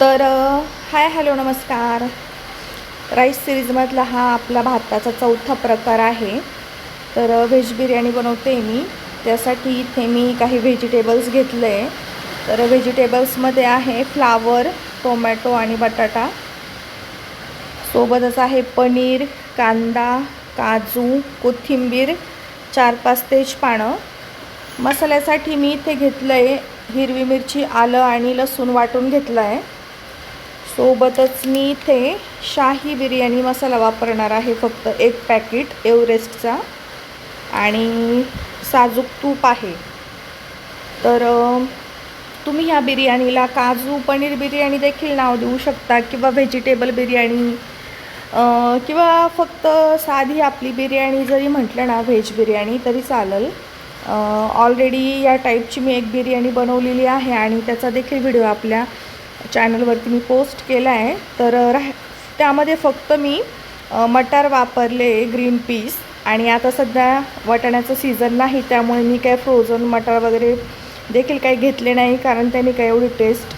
तर hi hello नमस्कार. Rice सिरीजमधला हा आपला भाताचा चौथा प्रकार आहे. तर व्हेज बिर्याणी बनवते मी. त्यासाठी इथे मी काही व्हेजिटेबल्स घेतले. तर व्हेजिटेबल्समध्ये आहे फ्लावर टोमॅटो आणि बटाटा. सोबतच आहे पनीर कांदा काजू कोथिंबीर चार पाच तेजपानं मसाल्यासाठी मी इथे घेतलं आहे हिरवी मिरची आलं आणि लसूण वाटून घेतलं आहे सोबतच मी इथे शाही बिर्याणी मसाला वापरणार आहे. फक्त एक पॅकेट एव्हरेस्टचा. आणि साजूक तूप आहे. तर तुम्ही ह्या बिर्याणीला काजू पनीर बिर्याणी देखील नाव देऊ शकता किंवा व्हेजिटेबल बिर्याणी किंवा फक्त साधी आपली बिर्याणी जरी म्हटलं ना व्हेज बिर्याणी तरी चालेल. ऑलरेडी या टाईपची मी एक बिर्याणी बनवलेली आहे आणि त्याचा देखील व्हिडिओ आपल्या चॅनलवरती मी पोस्ट केला आहे. तर राह त्यामध्ये फक्त मी मटार वापरले ग्रीन पीस आणि आता सध्या वाटाण्याचं सीझन नाही त्यामुळे मी काय फ्रोझन मटार वगैरे देखील काही घेतले नाही कारण त्यांनी काय एवढी टेस्ट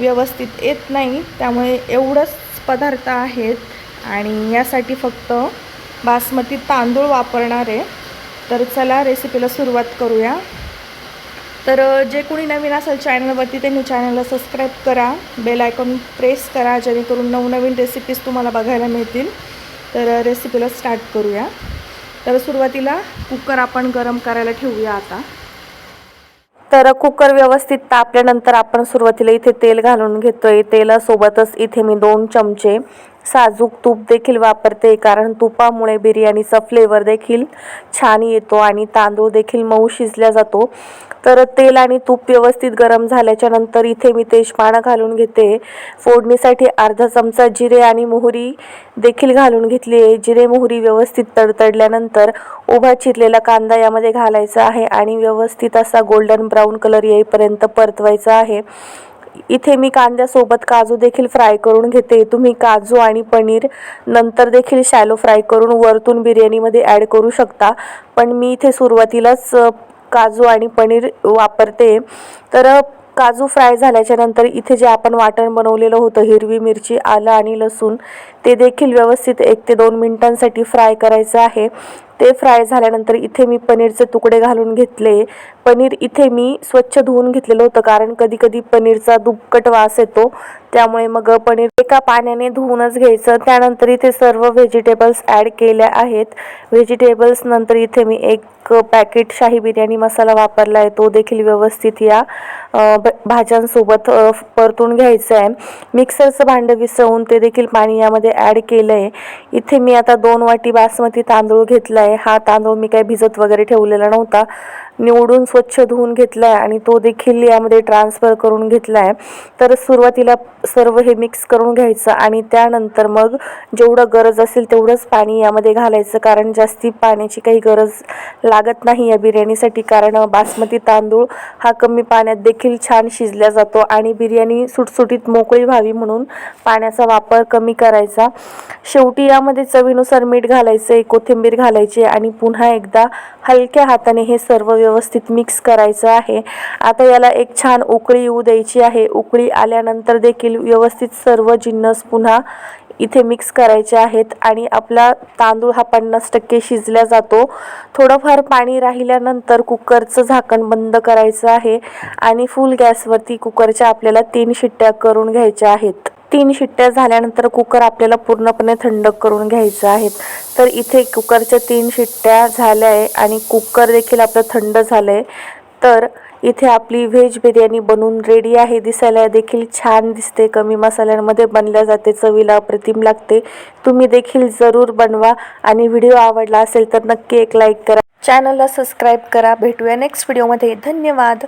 व्यवस्थित येत नाही. त्यामुळे एवढंच पदार्थ आहेत. आणि यासाठी फक्त बासमती तांदूळ वापरणार आहे. तर चला रेसिपीला सुरुवात करूया. तर जे कोणी नवीन असेल चॅनलवरती त्यांनी चॅनलला सबस्क्राईब करा. बेल आयकॉन प्रेस करा जेणेकरून नवनवीन रेसिपीज तुम्हाला बघायला मिळतील. तर रेसिपीला स्टार्ट करूया. तर सुरुवातीला कुकर आपण गरम करायला ठेवूया आता. तर कुकर व्यवस्थित तापल्यानंतर आपण सुरुवातीला इथे तेल घालून घेतोय. तेलासोबतच इथे मी दोन चमचे साजूक तूप देखील वापरते कारण तुपामुळे बिर्याणीचा फ्लेवर देखील छान येतो आणि तांदूळ देखील मऊ शिजला जातो. तर तेल आणि तूप व्यवस्थित गरम झाल्याच्यानंतर इथे मी तेजपानं घालून घेते. फोडणीसाठी अर्धा चमचा जिरे आणि मोहरी देखील घालून घेतली आहे. जिरे मोहरी व्यवस्थित तडतडल्यानंतर उभा चिरलेला कांदा यामध्ये घालायचा आहे आणि व्यवस्थित असा गोल्डन ब्राऊन कलर येईपर्यंत परतवायचा आहे. इथे मी कांद्यासोबत काजू देखील फ्राय करून घेते. तुम्ही काजू आणि पनीर नंतर देखील शॅलो फ्राय करून वरतून बिर्याणीमध्ये ॲड करू शकता. पण मी इथे सुरुवातीलाच काजू आणि पनीर वापरते. तर काजू फ्राय झाल्याच्यानंतर इथे जे आपण वाटण बनवलेलं होतं हिरवी मिरची आलं आणि लसूण ते देखील व्यवस्थित एक ते दोन मिनटांसाठी फ्राय करायचं आहे. ते फ्राय झाल्यानंतर इथे मी पनीरचे तुकडे घालून घेतले. पनीर इथे मी स्वच्छ धुवून घेतलेलं होतं कारण कधी कधी पनीरचा दुपकट वास येतो. त्यामुळे मग पनीर एका पाण्याने धुवूनच घ्यायचं. त्यानंतर इथे सर्व व्हेजिटेबल्स ॲड केल्या आहेत. व्हेजिटेबल्स नंतर इथे मी एक पॅकेट शाही बिर्याणी मसाला वापरला आहे. तो देखील व्यवस्थित या भ- भाज्यांसोबत परतून घ्यायचं आहे. मिक्सरचं भांडं विसळून ते देखील पाणी यामध्ये ॲड केलं आहे इथे मी आता दोन वाटी बासमती तांदूळ घेतला आहे हा तांदूळ मी काही भिजत वगैरे ठेवलेला नव्हता. निवडून स्वच्छ धुवून घेतला आहे आणि तो देखील यामध्ये ट्रान्सफर करून घेतला आहे तर सुरुवातीला सर्व हे मिक्स करून घ्यायचं आणि त्यानंतर मग जेवढं गरज असेल तेवढंच पाणी यामध्ये घालायचं. कारण जास्ती पाण्याची काही गरज लागत नाही या बिर्याणीसाठी. कारण बासमती तांदूळ हा कमी पाण्यात देखील छान शिजला जातो आणि बिर्याणी सुटसुटीत मोकळी व्हावी म्हणून पाण्याचा वापर कमी करायचा. शेवटी यामध्ये चवीनुसार मीठ घालायचं कोथिंबीर घालायची आणि पुन्हा एकदा हलक्या हाताने हे सर्व व्यवस्थित मिक्स करायचं आहे. आता याला एक छान उकळी येऊ द्यायची आहे. उकळी आल्यानंतर देखील व्यवस्थित सर्व जिन्नस पुन्हा इथे मिक्स करायचे आहेत आणि आपला तांदूळ हा पन्नास टक्के शिजला जातो. थोडंफार पाणी राहिल्यानंतर कुकरचं झाकण बंद करायचं आहे आणि फुल गॅसवरती कुकरच्या आपल्याला तीन शिट्ट्या करून घ्यायच्या आहेत. तीन शिट्ट्या झाल्यानंतर कुकर आपल्याला पूर्णपणे थंड करून घ्यायचं आहे. तर इथे कुकरच्या तीन शिट्ट्या झाल्या आहे आणि कुकर देखील आपलं थंड झालं आहे तर इथे आपली व्हेज बिर्याणी बनून रेडी आहे. दिसायला देखील छान दिसते. कमी मसाल्यांमध्ये बनल्या जाते. चवीला अप्रतिम लागते. तुम्ही देखील जरूर बनवा आणि व्हिडिओ आवडला असेल तर नक्की एक लाईक करा. चॅनलला सबस्क्राईब करा. भेटूया नेक्स्ट व्हिडिओमध्ये धन्यवाद.